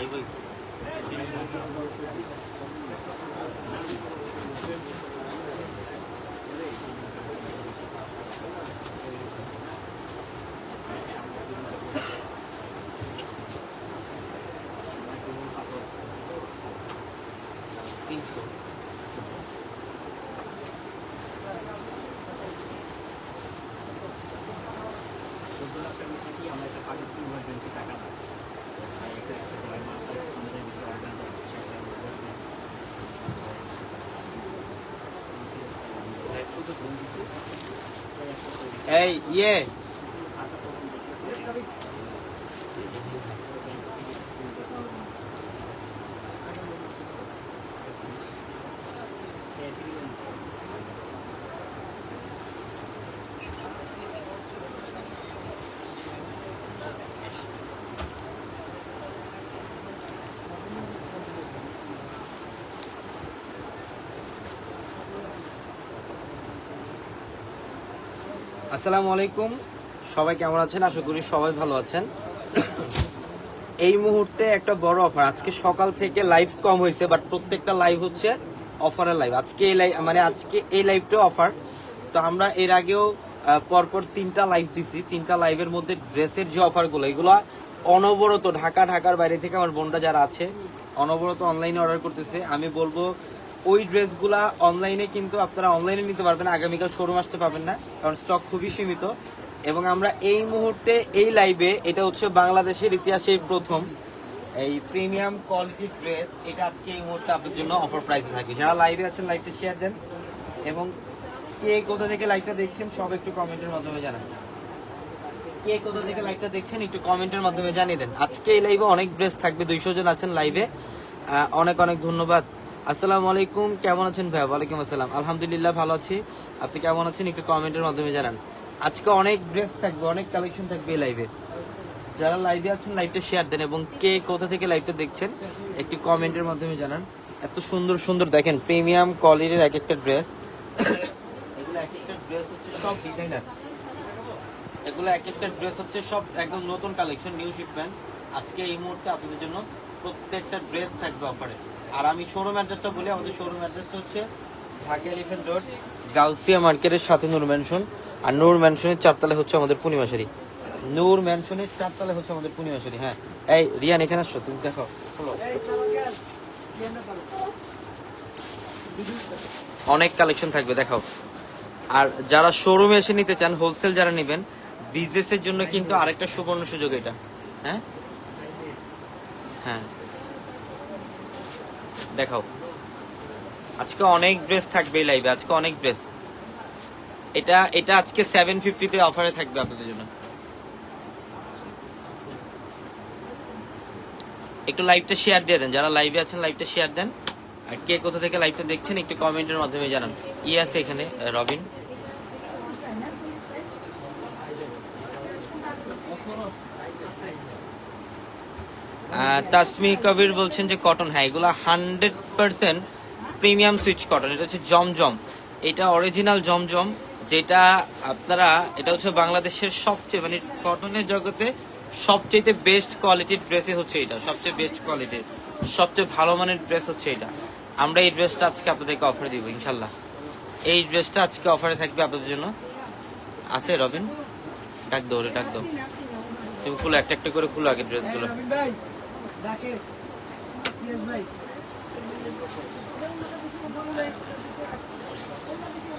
Live হই তিনশো চোদ্দ লাখ টাকা থেকে আমরা একটা পাকিস্তান ইমার্জেন্সি টাকা পাই আর একটা একটা করে মাথা আমাদের ভিতরে অর্গান সেটা একটু তো ফোন দিচ্ছি এই ইয়ে আসসালামু আলাইকুম। সবাই কেমন আছেন? আশা করি সবাই ভালো আছেন। এই মুহূর্তে একটা বড় অফার। আজকে সকাল থেকে লাইভ কম হয়েছে বাট প্রত্যেকটা লাইভ হচ্ছে অফারের লাইভ আজকে এই লাইভ মানে আজকে এই লাইভটা অফার তো আমরা এর আগেও পরপর তিনটা লাইভ দিছি। তিনটা লাইভের মধ্যে ড্রেসের যে অফারগুলো, এগুলো অনবরত ঢাকা, ঢাকার বাইরে থেকে আমার বোনরা যারা আছে, অনবরত অনলাইনে অর্ডার করতেছে। আমি বলব ওই ড্রেসগুলা অনলাইনে কিন্তু আপনারা অনলাইনে নিতে পারবেন, আগামীকাল শোরুম আসতে পাবেন না, কারণ স্টক খুবই সীমিত। এবং আমরা এই মুহূর্তে, এই লাইভে এটা হচ্ছে বাংলাদেশের ইতিহাসে প্রথম এই প্রিমিয়াম কোয়ালিটি ড্রেস এটা আজকে এই মুহূর্তে আপনাদের জন্য অফার প্রাইসে থাকে। যারা লাইভে আছেন লাইভটা শেয়ার দেন। এবং কে কোথা থেকে লাইভটা দেখছেন, সব একটু কমেন্টের মাধ্যমে জানান। কে কোথা থেকে লাইভটা দেখছেন, একটু কমেন্টের মাধ্যমে জানিয়ে দেন। আজকে এই লাইভে অনেক ড্রেস থাকবে, দুইশো জন আছেন লাইভে অনেক অনেক ধন্যবাদ। আসসালামু আলাইকুম, কেমন আছেন ভাই? ওয়ালাইকুম আসসালাম। আলহামদুলিল্লাহ ভালো আছি। আপনি কেমন আছেন? একটু কমেন্টের মাধ্যমে জানান। আজকে অনেক ড্রেস থাকবে, অনেক কালেকশন থাকবে এই লাইভে যারা লাইভে আছেন লাইভটা শেয়ার দেন এবং কে কোথা থেকে লাইভটা দেখছেন, একটি কমেন্টের মাধ্যমে জানান। এত সুন্দর সুন্দর দেখেন প্রিমিয়াম কোয়ালিটির এক একটা ড্রেস এগুলো এক একটা ড্রেস হচ্ছে সব ডিজাইনার এগুলো এক একটা ড্রেস হচ্ছে সব একদম নতুন কালেকশন নিউ শিপমেন্ট আজকে এই মুহূর্তে আপনাদের জন্য প্রত্যেকটা ড্রেস থাকবে অফারে আর আমি শোরুম অ্যাড্রেসটা বলি, আমাদের শোরুম অ্যাড্রেসটা হচ্ছে ঢাকা এলিফেন্ট রোড গাউসিয়া মার্কেটের সাথে নূর ম্যানশন আর নূর ম্যানশনের চারতলায় হচ্ছে আমাদের পূর্ণিমাশারি। নূর ম্যানশনের চারতলায় হচ্ছে আমাদের পূর্ণিমাশারি হ্যাঁ। এই, রিয়ান, এখানে আসছো? তুমি দেখো অনেক কালেকশন থাকবে, দেখাও। আর যারা শোরুমে এসে নিতে চান হোলসেল যারা নেবেন বিজনেসের জন্য কিন্তু আরেকটা সুবর্ণ সুযোগ এটা হ্যাঁ? হ্যাঁ। দেখাও। আজকে অনেক ড্রেস থাকবে এই লাইভে আজকে অনেক ড্রেস এটা এটা আজকে সেভেন ফিফটিতে অফারে থাকবে আপনাদের জন্য। একটু লাইভটা শেয়ার দিয়ে দেন, যারা লাইভে আছেন লাইভটা শেয়ার দেন। আর কে কোথা থেকে লাইভটা দেখছেন, একটু কমেন্টের মাধ্যমে জানান। ই আছে এখানে, রবিন। তাসমি কবির বলছেন যে কটন হ্যাঁ এগুলো hundred percent premium Swiss cotton এটা হচ্ছে জমজম। এটা অরিজিনাল জমজম, যেটা আপনারা, এটা হচ্ছে বাংলাদেশের সবচেয়ে মানে কটনের জগতে সবচেয়ে বেস্ট কোয়ালিটির ড্রেসই হচ্ছে এটা, সবচেয়ে বেস্ট কোয়ালিটির সবচেয়ে ভালো মানের ড্রেস হচ্ছে এটা। আমরা এই ড্রেসটা আজকে আপনাদেরকে অফারে দিব ইনশাল্লাহ এই ড্রেসটা আজকে অফারে থাকবে আপনাদের জন্য। আছে, রবিন? ডাক দৌ ডাক দৌড় তুমি খুলো একটা একটা করে খুলো আগে ড্রেসগুলো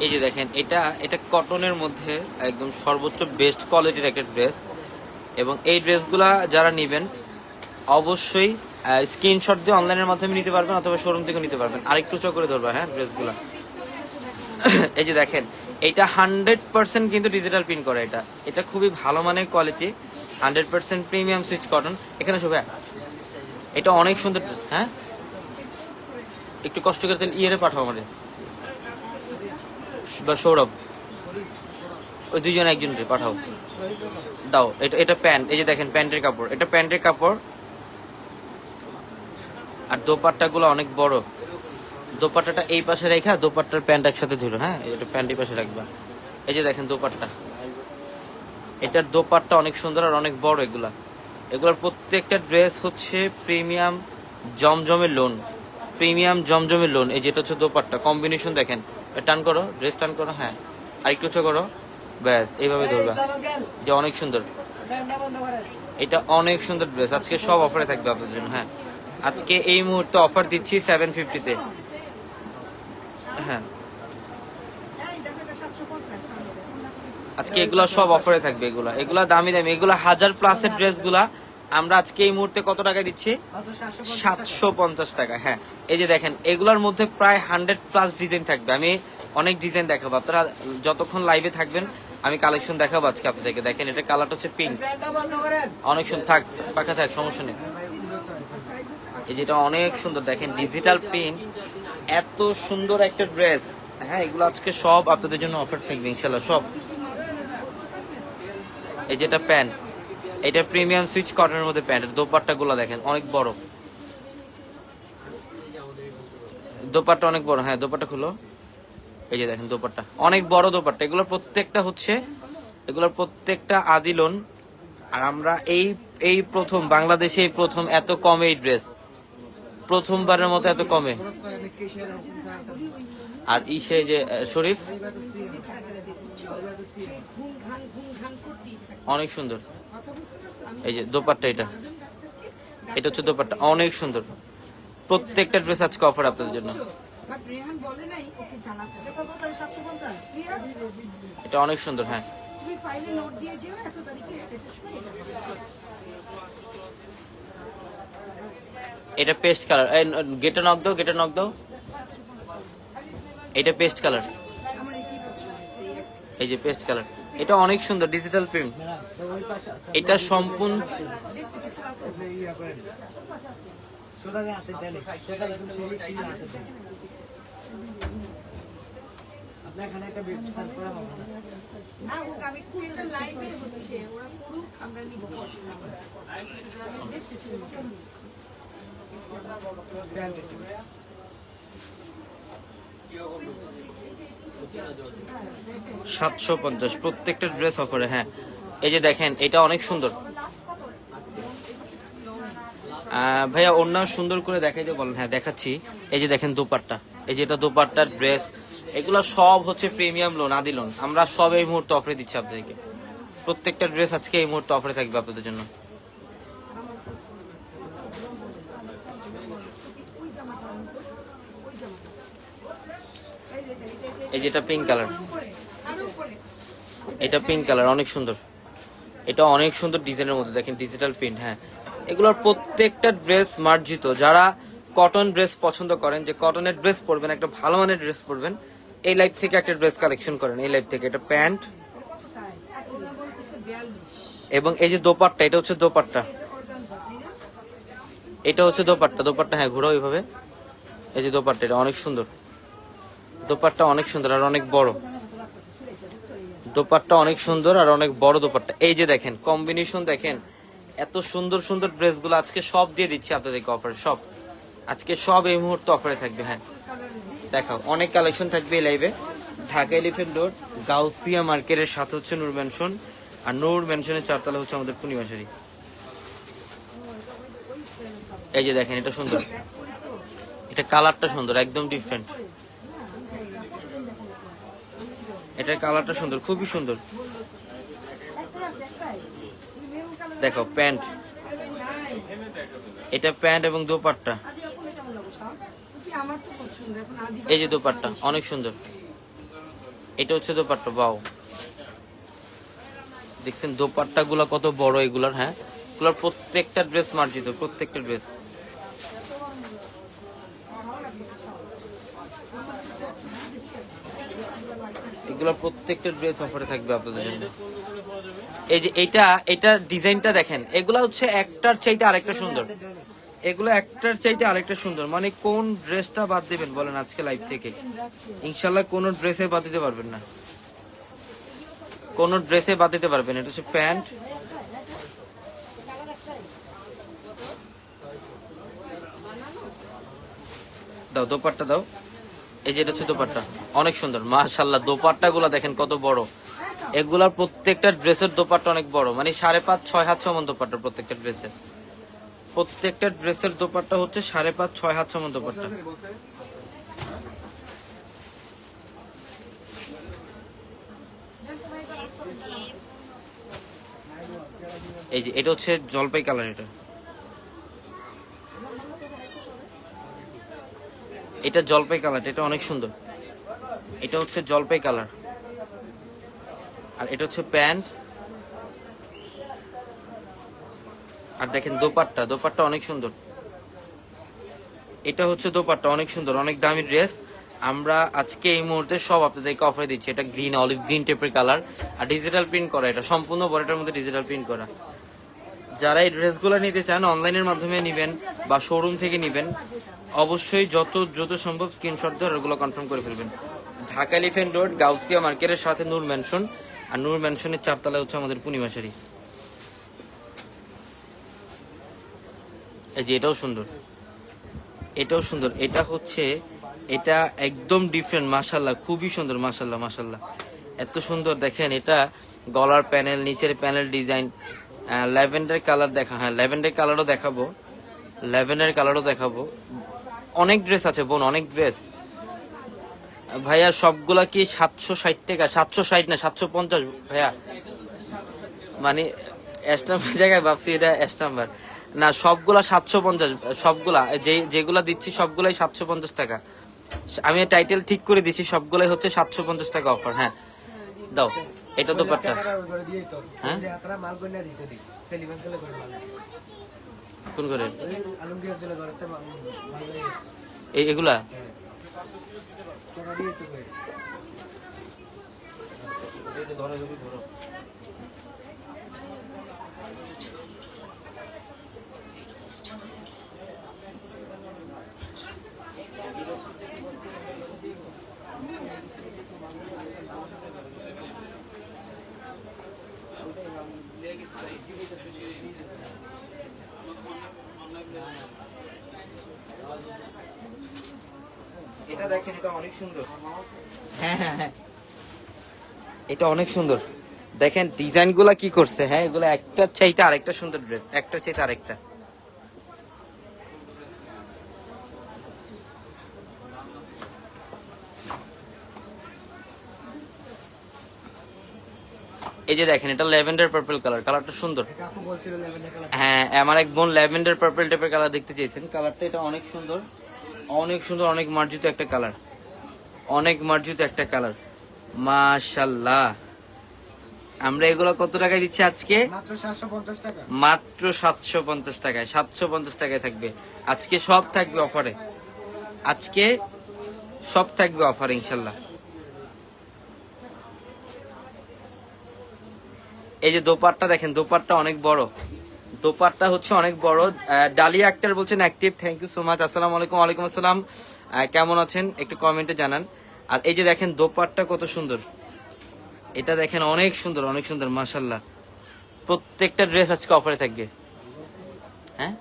এই যে দেখেন, এটা এটা কটনের মধ্যে একদম সর্বোচ্চ বেস্ট কোয়ালিটির একটা ড্রেস এবং এই ড্রেসগুলা যারা নেবেন, অবশ্যই স্ক্রিনশট দিয়ে অনলাইনের মাধ্যমে নিতে পারবেন অথবা শোরুম থেকে নিতে পারবেন। আরেকটু চো করে ধরবা হ্যাঁ ড্রেসগুলা এই যে দেখেন, এটা হান্ড্রেড পার্সেন্ট কিন্তু ডিজিটাল প্রিন্ট করা এটা। এটা খুবই ভালো মানের quality hundred percent premium Swiss cotton এখানে শোভা এটা অনেক সুন্দর হ্যাঁ? একটু কষ্ট করে তাহলে ইয়েরে পাঠাও আমাদের বা সৌরভ, ওই দুইজন একজন পাঠাও। দাও, এটা এটা প্যান্ট, এই যে দেখেন প্যান্টের কাপড়, এটা প্যান্টের কাপড়। আর দোপাট্টা গুলো অনেক বড়। দোপাট্টাটা এই পাশে রেখা, দোপাট্টার প্যান্ট একসাথে ধরো হ্যাঁ? এটা প্যান্ট এই পাশে রাখবা। এই যে দেখেন দোপাট্টা এটার দোপাট্টা অনেক সুন্দর আর অনেক বড় এগুলা। এগুলোর প্রত্যেকটা ড্রেস হচ্ছে প্রিমিয়াম জমজমের লোন। প্রিমিয়াম জমজমের লোন, এই যেটা হচ্ছে দোপাট্টা, কম্বিনেশন দেখেন। টান করো, ড্রেস টান করো হ্যাঁ। আর একটু উঁচু করো, ব্যাস, এইভাবে ধরবা। যে অনেক সুন্দর। এটা অনেক সুন্দর ড্রেস। আজকে সব অফারে থাকবে আপনাদের জন্য হ্যাঁ। আজকে এই মুহূর্তে অফার দিচ্ছি সেভেন ফিফটিতে হ্যাঁ। আজকে এগুলা সব অফারে থাকবে এগুলা। এগুলা দামি দামি। এগুলা হাজার প্লাসের ড্রেসগুলা আমরা আজকে এই মুহূর্তে কত টাকা দিচ্ছি? সাতশো পঞ্চাশ টাকা হ্যাঁ। এই যে দেখেন, এগুলোর মধ্যে প্রায় হান্ড্রেড প্লাস ডিজাইন থাকবে। আমি অনেক ডিজাইন দেখাবো। আপনারা যতক্ষণ লাইভে থাকবেন, আমি কালেকশন দেখাবো আজকে আপনাদেরকে। দেখেন, এটা কালারটা হচ্ছে পিঙ্ক অনেক সুন্দর থাক পাখা থাক, সমস্যা নেই। এই যেটা অনেক সুন্দর। দেখেন ডিজিটাল প্রিন্ট এত সুন্দর একটা ড্রেস হ্যাঁ এগুলো আজকে সব আপনাদের জন্য অফার থাকবে ইনশাল্লাহ সব। এই যেটা প্যান্ট, এটা প্রিমিয়াম সুইচ কটনের মধ্যে প্যান্ট দোপাট্টা গুলো দেখেন, অনেক বড়। দোপাট্টা অনেক বড় হ্যাঁ দোপাট্টা খুলো। এই যে দেখেন দোপাট্টা, অনেক বড় দোপাট্টা। এগুলোর প্রত্যেকটা হচ্ছে, এগুলোর প্রত্যেকটা আদিলন আর আমরা এই এই প্রথম, বাংলাদেশে এই প্রথম এত কমে এই ড্রেস। প্রথমবারের মতো এত কমে। আর ইসে যে অনেক সুন্দর। এই যে দোপাট্টা এটা। এটা হচ্ছে দোপাট্টা। অনেক সুন্দর। প্রত্যেকটা ড্রেস আজকে অফার আপনাদের জন্য। এটা অনেক সুন্দর হ্যাঁ। এটা এটা পেস্ট কালার গেটে নক দাও, গেটে নক দাও। এটা পেস্ট কালার এই যে পেস্ট কালার এটা অনেক সুন্দর ডিজিটাল প্রিন্ট এটা সম্পূর্ণ সাতশো পঞ্চাশ। প্রত্যেকটা ড্রেস অফারে হ্যাঁ। এই যে দেখেন, এটা অনেক সুন্দর। ভাইয়া অন্য সুন্দর করে দেখাই যে বলেন হ্যাঁ দেখাচ্ছি। এই যে দেখেন দোপাট্টা। এই যে এটা দোপাট্টার ড্রেস এগুলো সব হচ্ছে প্রিমিয়াম লোন আদি লোন আমরা সব এই মুহূর্তে অফারে দিচ্ছি আপনাদেরকে। প্রত্যেকটা ড্রেস আজকে এই মুহূর্তে অফারে থাকবে আপনাদের জন্য। এই যেটা পিঙ্ক কালার এটা পিঙ্ক কালার অনেক সুন্দর। এটা অনেক সুন্দর ডিজাইনের মধ্যে, দেখেন ডিজিটাল প্রিন্ট হ্যাঁ। এগুলোর প্রত্যেকটা ড্রেস মার্জিত। যারা কটন ড্রেস পছন্দ করেন, যে কটনের ড্রেস পরবেন, একটা ভালো মানের ড্রেস পরবেন, এই লাইফ থেকে একটা ড্রেস কালেকশন করেন, এই লাইফ থেকে। এটা প্যান্ট এবং এই যে দোপাট্টা, এটা হচ্ছে দোপাট্টা। এটা হচ্ছে দোপাট্টা। দোপাট্টা হ্যাঁ ঘুরো এইভাবে। এই যে দোপাট্টা, এটা অনেক সুন্দর। দোপাট্টা অনেক সুন্দর আর অনেক বড়। দোপাট্টা অনেক সুন্দর আর অনেক বড় দোপাট্টা। এই যে দেখেন কম্বিনেশন দেখেন, এত সুন্দর সুন্দর ড্রেসগুলো আজকে সব দিয়ে দিচ্ছি আপনাদেরকে অফারে সব। আজকে সব এই মুহূর্তে অফারে থাকবে হ্যাঁ। দেখাও, অনেক কালেকশন থাকবে এই লাইভে ঢাকা এলিফেন্ট রোড গাউসিয়া মার্কেটের সাথে হচ্ছে নূর ম্যানশন আর নূর ম্যানশনের চারতলা হচ্ছে আমাদের পূর্ণিমাশারি এই যে দেখেন, এটা সুন্দর। এটা কালারটা সুন্দর, একদম ডিফারেন্ট এটার কালারটা সুন্দর, খুবই সুন্দর। দেখো, প্যান্ট। এটা প্যান্ট এবং দোপাট্টা। এই যে দোপাট্টা, অনেক সুন্দর। এটা হচ্ছে দোপাট্টা, বাও। দেখছেন দোপাট্টা গুলা কত বড় এগুলার হ্যাঁ? এগুলার প্রত্যেকটা ড্রেস মার্জিত, প্রত্যেকটা ড্রেস। এগুলো প্রত্যেকটা ড্রেস অফারে থাকবে আপনাদের জন্য। এই যে এটা এটা ডিজাইনটা দেখেন, এগুলা হচ্ছে একটার চাইতে আরেকটা সুন্দর। এগুলো একটার চাইতে আরেকটা সুন্দর। মানে কোন ড্রেসটা বাদ দিবেন বলেন আজকে লাইভ থেকে। ইনশাল্লাহ কোন ড্রেসে বাদ দিতে পারবেন না। কোন ড্রেসে বাদ দিতে পারবেন এটা হচ্ছে প্যান্ট। দাও, দোপাট্টা দাও। এই যে এটা হচ্ছে দোপাট্টা। অনেক সুন্দর। মাশাল্লাহ দোপাট্টা গুলা দেখেন কত বড়। এগুলার প্রত্যেকটা ড্রেসের দোপাট্টা অনেক বড়। মানে সাড়ে পাঁচ, ছয় হাত সমান দোপাট্টা প্রত্যেকটা ড্রেসের প্রত্যেকটা ড্রেসের দোপাট্টা হচ্ছে সাড়ে পাঁচ, ছয় হাত সমান দোপাট্টা। এই যে, এটা হচ্ছে জলপাই কালার এটা। এটা জলপাই কালার, এটা অনেক সুন্দর। এটা হচ্ছে জলপাই কালার। আর এটা হচ্ছে প্যান্ট। আর দেখেন দোপাট্টা দোপাট্টা অনেক সুন্দর। এটা হচ্ছে দোপাট্টা, অনেক সুন্দর, অনেক দামি ড্রেস। আমরা আজকে এই মুহূর্তে সব আপনাদেরকে অফারে দিচ্ছি। এটা গ্রিন অলিভ গ্রিন টেপের কালার আর ডিজিটাল প্রিন্ট করা, এটা সম্পূর্ণ বডিটার মধ্যে ডিজিটাল প্রিন্ট করা। যারা এই ড্রেসগুলো নিতে চান অনলাইনের মাধ্যমে নেবেন বা শোরুম থেকে নেবেন অবশ্যই যত দ্রুত সম্ভব স্ক্রিনশট দিয়ে ওগুলো কনফার্ম করে ফেলবেন। ঢাকা এলিফেন্ট রোড, গাউসিয়া মার্কেটের সাথে নূর ম্যানশন আর নূর ম্যানশনের চারতলা হচ্ছে আমাদের পূর্ণিমাশারি এই যে এটাও সুন্দর। এটাও সুন্দর। এটা হচ্ছে, এটা একদম ডিফারেন্ট মাশাল্লাহ খুবই সুন্দর মাশাল্লাহ মাশাল্লাহ এত সুন্দর, দেখেন এটা গলার প্যানেল নিচের প্যানেল ডিজাইন ল্যাভেন্ডার কালার দেখা হ্যাঁ ল্যাভেন্ডার কালারও দেখাবো। ল্যাভেন্ডার কালারও দেখাবো। অনেক ড্রেস আছে, বোন, অনেক ড্রেস ভাইয়া, সবগুলা কি সাতশো ষাট টাকা? সাতশো ষাট না, সাতশো পঞ্চাশ, ভাইয়া। মানে এস্টাম্বার জায়গায় ভাবছি এটা এস্টাম্বার না, সবগুলা সাতশো পঞ্চাশ, সবগুলা, যে, যেগুলা দিচ্ছি সবগুলাই সাতশো পঞ্চাশ টাকা। আমি টাইটেল ঠিক করে দিচ্ছি সবগুলাই হচ্ছে সাতশো পঞ্চাশ টাকা অফার হ্যাঁ। দাও, এটা তো পারটা হ্যাঁ? কোন মাল এই এগুলা? টাকা দেখেন এটা অনেক সুন্দর। হ্যাঁ হ্যাঁ হ্যাঁ। এটা অনেক সুন্দর। দেখেন ডিজাইনগুলা কি করছে? হ্যাঁ এগুলো একটা চাইতে আরেকটা সুন্দর ড্রেস একটা চাইতে আরেকটা। এই যে দেখেন এটা ল্যাভেন্ডার পার্পল কালার কালারটা সুন্দর। হ্যাঁ আমার এক বোন ল্যাভেন্ডার পার্পল টাইপের কালার দেখতে চেয়েছেন। কালারটা এটা অনেক সুন্দর। অনেক সুন্দর অনেক মার্জিত একটা কালার। অনেক মার্জিত একটা কালার। মাশাল্লাহ আমরা এগুলো কত টাকায় দিচ্ছি আজকে? মাত্র 750 টাকা। মাত্র সাতশো পঞ্চাশ টাকায় সাতশো পঞ্চাশ টাকায় থাকবে। আজকে সব থাকবে অফারে। আজকে সব থাকবে অফারে ইনশাল্লাহ এই যে দোপাট্টা দেখেন দোপাট্টা অনেক বড়। দোপাট্টা হচ্ছে অনেক বড়। ডালিয়া আক্তার বলছেন active thank you so much আসসালামু আলাইকুম, ওয়ালাইকুম আসসালাম। কেমন আছেন? একটু কমেন্টে জানান। আর এই যে দেখেন দোপারটা কত সুন্দর। এটা দেখেন, অনেক সুন্দর অনেক সুন্দর মাশাল্লাহ প্রত্যেকটা ড্রেস আজকে অফারে থাকবে। হ্যাঁ?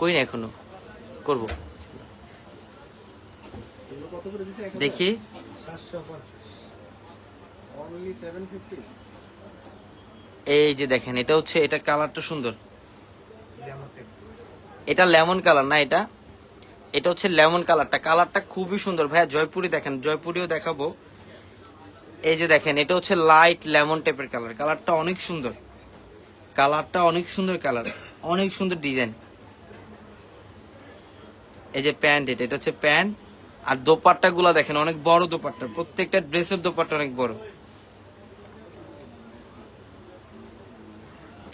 কই না এখনও? করব। দেখি। 750 অনলি 750 এই যে দেখেন এটা হচ্ছে এটা কালারটা সুন্দর। এটা লেমন কালার না এটা? এটা হচ্ছে লেমন কালারটা কালারটা খুবই সুন্দর। ভাইয়া জয়পুরি দেখেন জয়পুরিও দেখাবো। এই যে দেখেন এটা হচ্ছে লাইট লেমন টাইপের কালার কালারটা অনেক সুন্দর। কালারটা অনেক সুন্দর কালার অনেক সুন্দর ডিজাইন এই যে প্যান্ট এটা এটা হচ্ছে প্যান্ট আর দোপাট্টা গুলা দেখেন অনেক বড় দোপাট্টা। প্রত্যেকটা ড্রেসের দোপাট্টা অনেক বড়।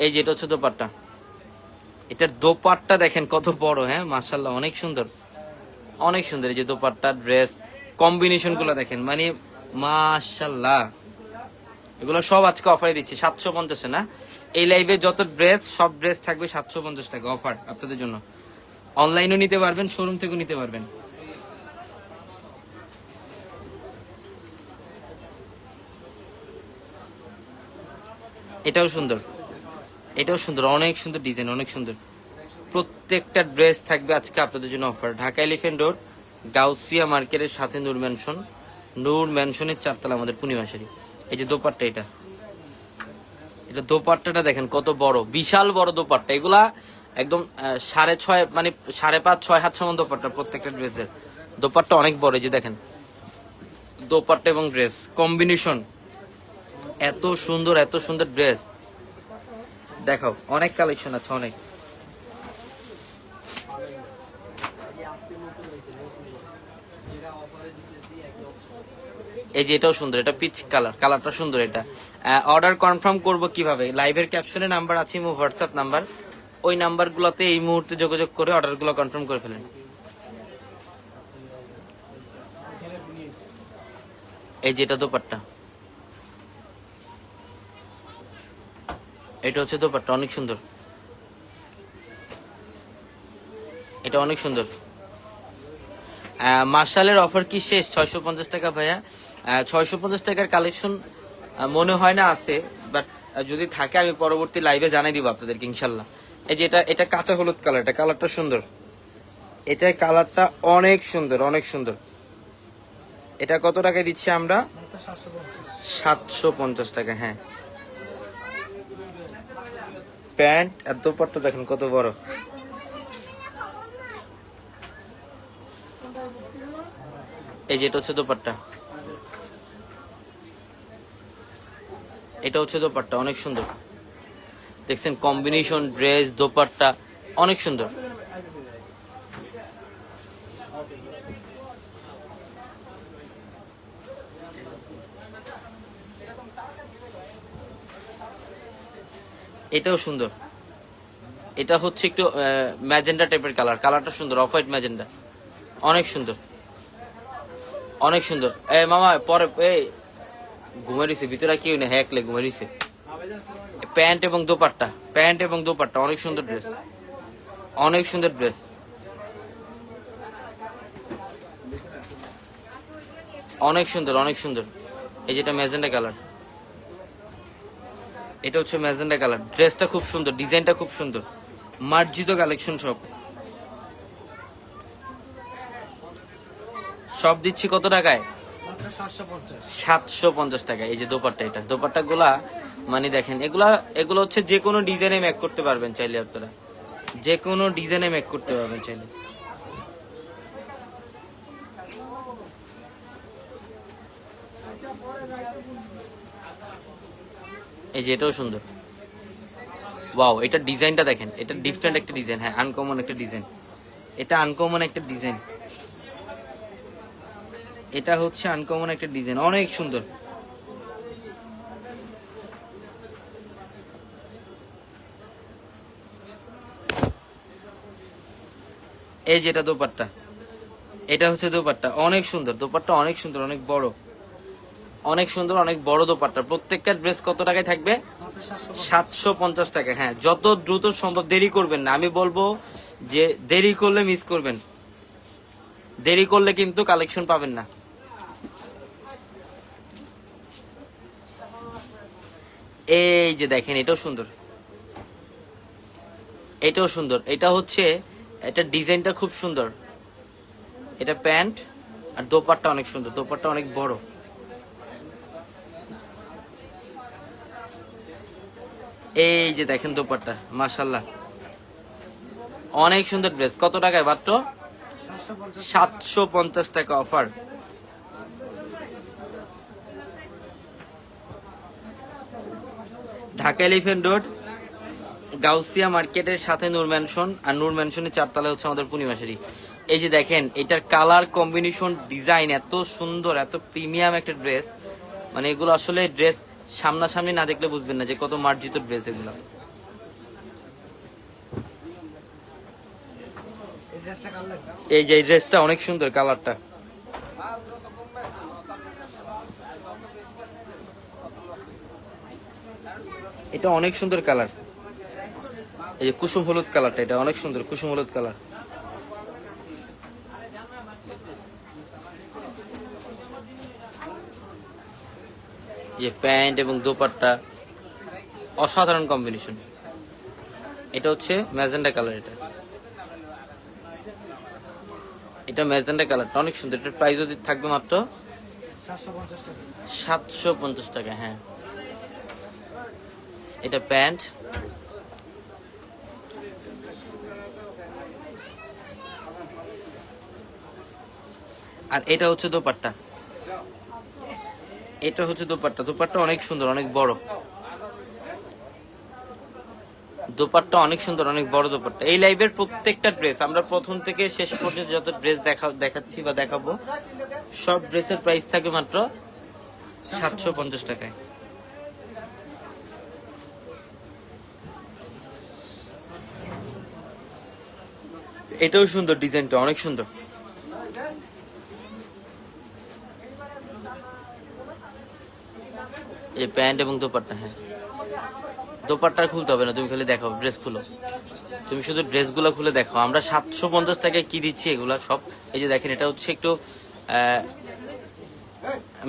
এই যে এটা হচ্ছে দোপাট্টা। এটার দোপাট্টা দেখেন কত বড় হ্যাঁ? মার্শাল্লাহ অনেক সুন্দর। অনেক সুন্দর এই যে দোপাট্টা, ড্রেস কম্বিনেশনগুলো দেখেন। মানে মাশাল্লাহ এগুলো সব আজকে অফারে দিচ্ছি, সাতশো পঞ্চাশে, না? এই লাইভে যত ড্রেস সব ড্রেস থাকবে সাতশো পঞ্চাশ টাকা অফার আপনাদের জন্য। অনলাইনও নিতে পারবেন শোরুম থেকেও নিতে পারবেন। এটাও সুন্দর। এটাও সুন্দর, অনেক সুন্দর ডিজাইন অনেক সুন্দর। প্রত্যেকটা ড্রেস থাকবে আজকে আপনাদের জন্য offer Dhaka elephant road Gausia মার্কেটের সাথে নূর ম্যানশন নূর ম্যানশনের চারতলা আমাদের পূর্ণিমাশারি এই যে দোপাট্টা এটা। এটা দোপাট্টাটা দেখেন কত বড়, বিশাল বড় দোপাট্টা। এগুলা একদম সাড়ে ছয় মানে সাড়ে পাঁচ, ছয় হাত সমান দোপাট্টা প্রত্যেকটা ড্রেসের দোপাট্টা অনেক বড়, এই যে দেখেন। দোপাট্টা এবং ড্রেস কম্বিনেশন এত সুন্দর এত সুন্দর ড্রেস দেখাও, অনেক কালেকশন আছে, অনেক। এই যে এটাও সুন্দর, এটা পিচ কালার কালারটা সুন্দর এটা। অর্ডার কনফার্ম করব কীভাবে? লাইভের ক্যাপশনে নাম্বার আছে, ইমো হোয়াটসঅ্যাপ নাম্বার ওই নাম্বারগুলোতে এই মুহূর্তে যোগাযোগ করে অর্ডারগুলো কনফার্ম করে ফেলেন। এই যে এটা দোপাট্টা। এটা হচ্ছে দোপাট্টা, অনেক সুন্দর। এটা অনেক সুন্দর। মার্শালের অফার কি শেষ? ছয়শো পঞ্চাশ টাকা ভাইয়া। ছয়শো পঞ্চাশ টাকার কালেকশন মনে হয় না আছে বাট যদি থাকে আমি পরবর্তী লাইভে জানাই দিব আপনাদেরকে, ইনশাল্লাহ। এই যে এটা এটা কাঁচা হলুদ কালার এটা কালারটা সুন্দর। এটার কালারটা অনেক সুন্দর অনেক সুন্দর। এটা কত টাকায় দিচ্ছি আমরা? সাতশো পঞ্চাশ টাকা হ্যাঁ। প্যান্ট আর দোপাট্টা দেখেন কত বড়। এই যে এটা হচ্ছে দোপাট্টা। এটা হচ্ছে দোপাট্টা, অনেক সুন্দর। দেখছেন কম্বিনেশন ড্রেস দোপাট্টা, অনেক সুন্দর। এটাও সুন্দর। এটা হচ্ছে একটু ম্যাজেন্ডা টাইপের কালার। কালারটা সুন্দর অফ হোয়াইট ম্যাজেন্ডা। অনেক সুন্দর। অনেক সুন্দর। এ, মামা, পরে এই ঘুমে রইছে, ভিতরে কেউ না হ্যাকলে ঘুমে রইছে। প্যান্ট এবং দোপাট্টা, প্যান্ট এবং দোপাট্টা, অনেক সুন্দর ড্রেস। অনেক সুন্দর ড্রেস। অনেক সুন্দর অনেক সুন্দর। এই যেটা ম্যাজেন্ডা কালার। এটা হচ্ছে ম্যাজেন্ডা কালার। ড্রেসটা খুব সুন্দর ডিজাইনটা খুব সুন্দর। মার্জিত কালেকশন সব। সব দিচ্ছি কত টাকায়? সাতশো পঞ্চাশ। টাকা এই যে দোপাট্টা এটা। দোপাট্টা গুলা মানে দেখেন এগুলা এগুলো হচ্ছে যে কোনো ডিজাইনে মেক করতে পারবেন চাইলে আপনারা। যে কোনো ডিজাইনে মেক করতে পারবেন চাইলে। এই যে এটাও সুন্দর। ওয়াও এটা ডিজাইনটা দেখেন, এটা ডিফারেন্ট একটা ডিজাইন হ্যাঁ আনকমন একটা ডিজাইন। এটা আনকমন একটা ডিজাইন। এটা হচ্ছে আনকমন একটা ডিজাইন, অনেক সুন্দর। এই যেটা দোপাট্টা, এটা হচ্ছে দোপাট্টা, অনেক সুন্দর, দোপাট্টা অনেক সুন্দর, অনেক বড়। অনেক সুন্দর, অনেক বড় দোপাট্টা। প্রত্যেকটা ড্রেস কত টাকায় থাকবে? সাতশো পঞ্চাশ টাকা হ্যাঁ। যত দ্রুত সম্ভব দেরি করবেন না। আমি বলব যে দেরি করলে মিস করবেন। দেরি করলে কিন্তু কালেকশন পাবেন না। এই যে দেখেন, এটাও সুন্দর। এটাও সুন্দর। এটা হচ্ছে, এটা ডিজাইনটা খুব সুন্দর। এটা প্যান্ট আর দোপাট্টা অনেক সুন্দর। দোপাট্টা অনেক বড়। এই যে দেখেন দোপাট্টা মাশাল্লাহ অনেক সুন্দর ড্রেস কত টাকায় মাত্র? সাতশো পঞ্চাশ টাকা offer Dhaka elephant road Gausia মার্কেটের সাথে নূর ম্যানশন আর নূর ম্যানশনের চারতলা হচ্ছে আমাদের পূর্ণিমাশারি এই যে দেখেন, এটার কালার কম্বিনেশন ডিজাইন এত সুন্দর, এত প্রিমিয়াম একটা ড্রেস মানে এগুলো আসলে ড্রেস সামনাসামনি না দেখলে বুঝবেন না যে কত মার্জিত ড্রেস এগুলো। এই যে ড্রেসটা অনেক সুন্দর কালারটা। এটা অনেক সুন্দর কালার। এই যে কুসুম হলুদ কালারটা এটা অনেক সুন্দর কুসুম হলুদ কালার। যে প্যান্ট এবং দোপাট্টা অসাধারণ কম্বিনেশন। এটা হচ্ছে ম্যাজেন্ডা কালার এটা। এটা ম্যাজেন্ডা কালারটা অনেক সুন্দর। এটার প্রাইস যদি থাকবে মাত্র সাতশো পঞ্চাশ টাকা হ্যাঁ। এটা প্যান্ট। আর এটা হচ্ছে দোপাট্টা। এটা হচ্ছে দোপাট্টা। দোপাট্টা অনেক সুন্দর, অনেক বড়। দোপাট্টা অনেক সুন্দর, অনেক বড় দোপাট্টা। এই লাইভের প্রত্যেকটা ড্রেস আমরা প্রথম থেকে শেষ পর্যন্ত যত ড্রেস দেখা, দেখাচ্ছি বা দেখাবো, সব ড্রেসের প্রাইস থাকে মাত্র সাতশো পঞ্চাশ টাকায়। এটাও সুন্দর ডিজাইনটা অনেক সুন্দর। এই প্যান্ট এবং দোপাট্টা হ্যাঁ। দোপাট্টা খুলতে হবে না, তুমি খালি দেখো ড্রেস খুলো। তুমি শুধু ড্রেসগুলো খুলে দেখো। আমরা সাতশো পঞ্চাশ টাকায় কি দিচ্ছি এগুলা সব? এই যে দেখেন, এটা হচ্ছে একটু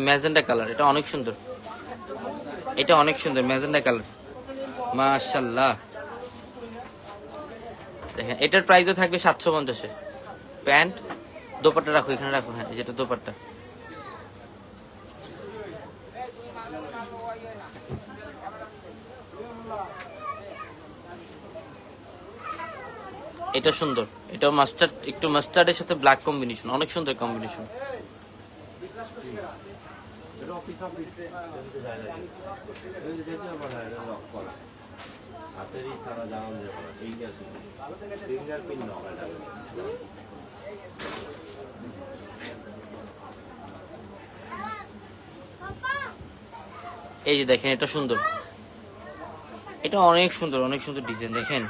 ম্যাজেন্ডা কালার, এটা অনেক সুন্দর। এটা অনেক সুন্দর ম্যাজেন্ডা কালার। মাশাল্লাহ দেখেন, এটার প্রাইসও থাকবে সাতশো পঞ্চাশে। প্যান্ট, দোপাট্টা রাখো, এখানে রাখো হ্যাঁ যেটা দোপাট্টা। এটা সুন্দর। এটা মাস্টার্ড একটু মাস্টার্ডের সাথে ব্ল্যাক কম্বিনেশন অনেক সুন্দর কম্বিনেশন হাতেরই সারা এই যে দেখেন, এটা সুন্দর। এটা অনেক সুন্দর অনেক সুন্দর ডিজাইন দেখেন।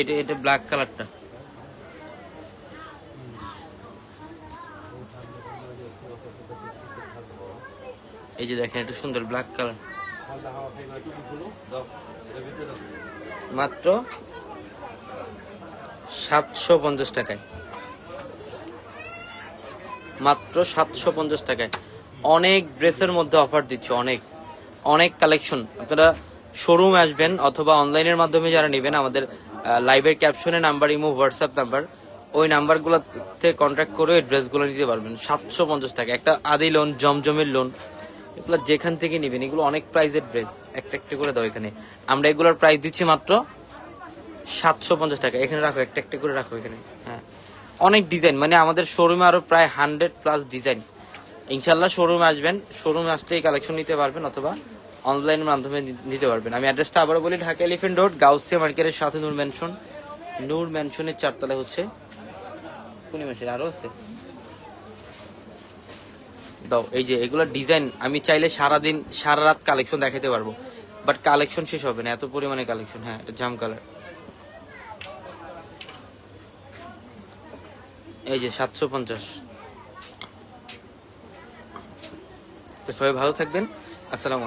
এটা এটা ব্ল্যাক কালারটা এই যে দেখেন, এটা সুন্দর ব্ল্যাক কালার মাত্র সাতশো পঞ্চাশ টাকায়। মাত্র সাতশো পঞ্চাশ টাকায়। অনেক ড্রেসের মধ্যে অফার দিচ্ছে, অনেক। অনেক কালেকশন আপনারা শোরুমে আসবেন অথবা অনলাইনের মাধ্যমে যারা নেবেন, আমাদের লাইভের ক্যাপশনে নাম্বার ইমো হোয়াটসঅ্যাপ নাম্বার ওই নাম্বারগুলোতে কন্ট্যাক্ট করে ওই ড্রেসগুলো নিতে পারবেন। সাতশো পঞ্চাশ টাকা একটা আদি লোন জমজমের লোন এগুলো যেখান থেকে নেবেন, এগুলো অনেক প্রাইজের ড্রেস একটা একটা করে দাও এখানে। আমরা এগুলোর প্রাইস দিচ্ছি মাত্র সাতশো পঞ্চাশ টাকা। এখানে রাখো, একটা একটা করে রাখো এখানে। হ্যাঁ। অনেক ডিজাইন মানে আমাদের শোরুমে আরও প্রায় হান্ড্রেড প্লাস ডিজাইন ইনশাল্লাহ শোরুমে আসবেন। শোরুমে আসলে এই কালেকশন নিতে পারবেন অথবা অনলাইনের মাধ্যমে নিতে পারবেন। আমি অ্যাড্রেসটা আবার বলি, ঢাকা এলিফেন্ট রোড গাউসিয়া মার্কেটের সাথে নূর ম্যানশন নূর ম্যানশনের চারতলায় হচ্ছে। কোন মাসের আরও আছে। দাও, এই যে এগুলো ডিজাইন আমি চাইলে সারা দিন সারা রাত কালেকশন দেখাতে পারব। বাট কালেকশন শেষ হবে না, এত পরিমাণে কালেকশন হ্যাঁ এটা জাম কালার এই যে সাতশো পঞ্চাশ। তো সবাই ভালো থাকবেন, আসসালামু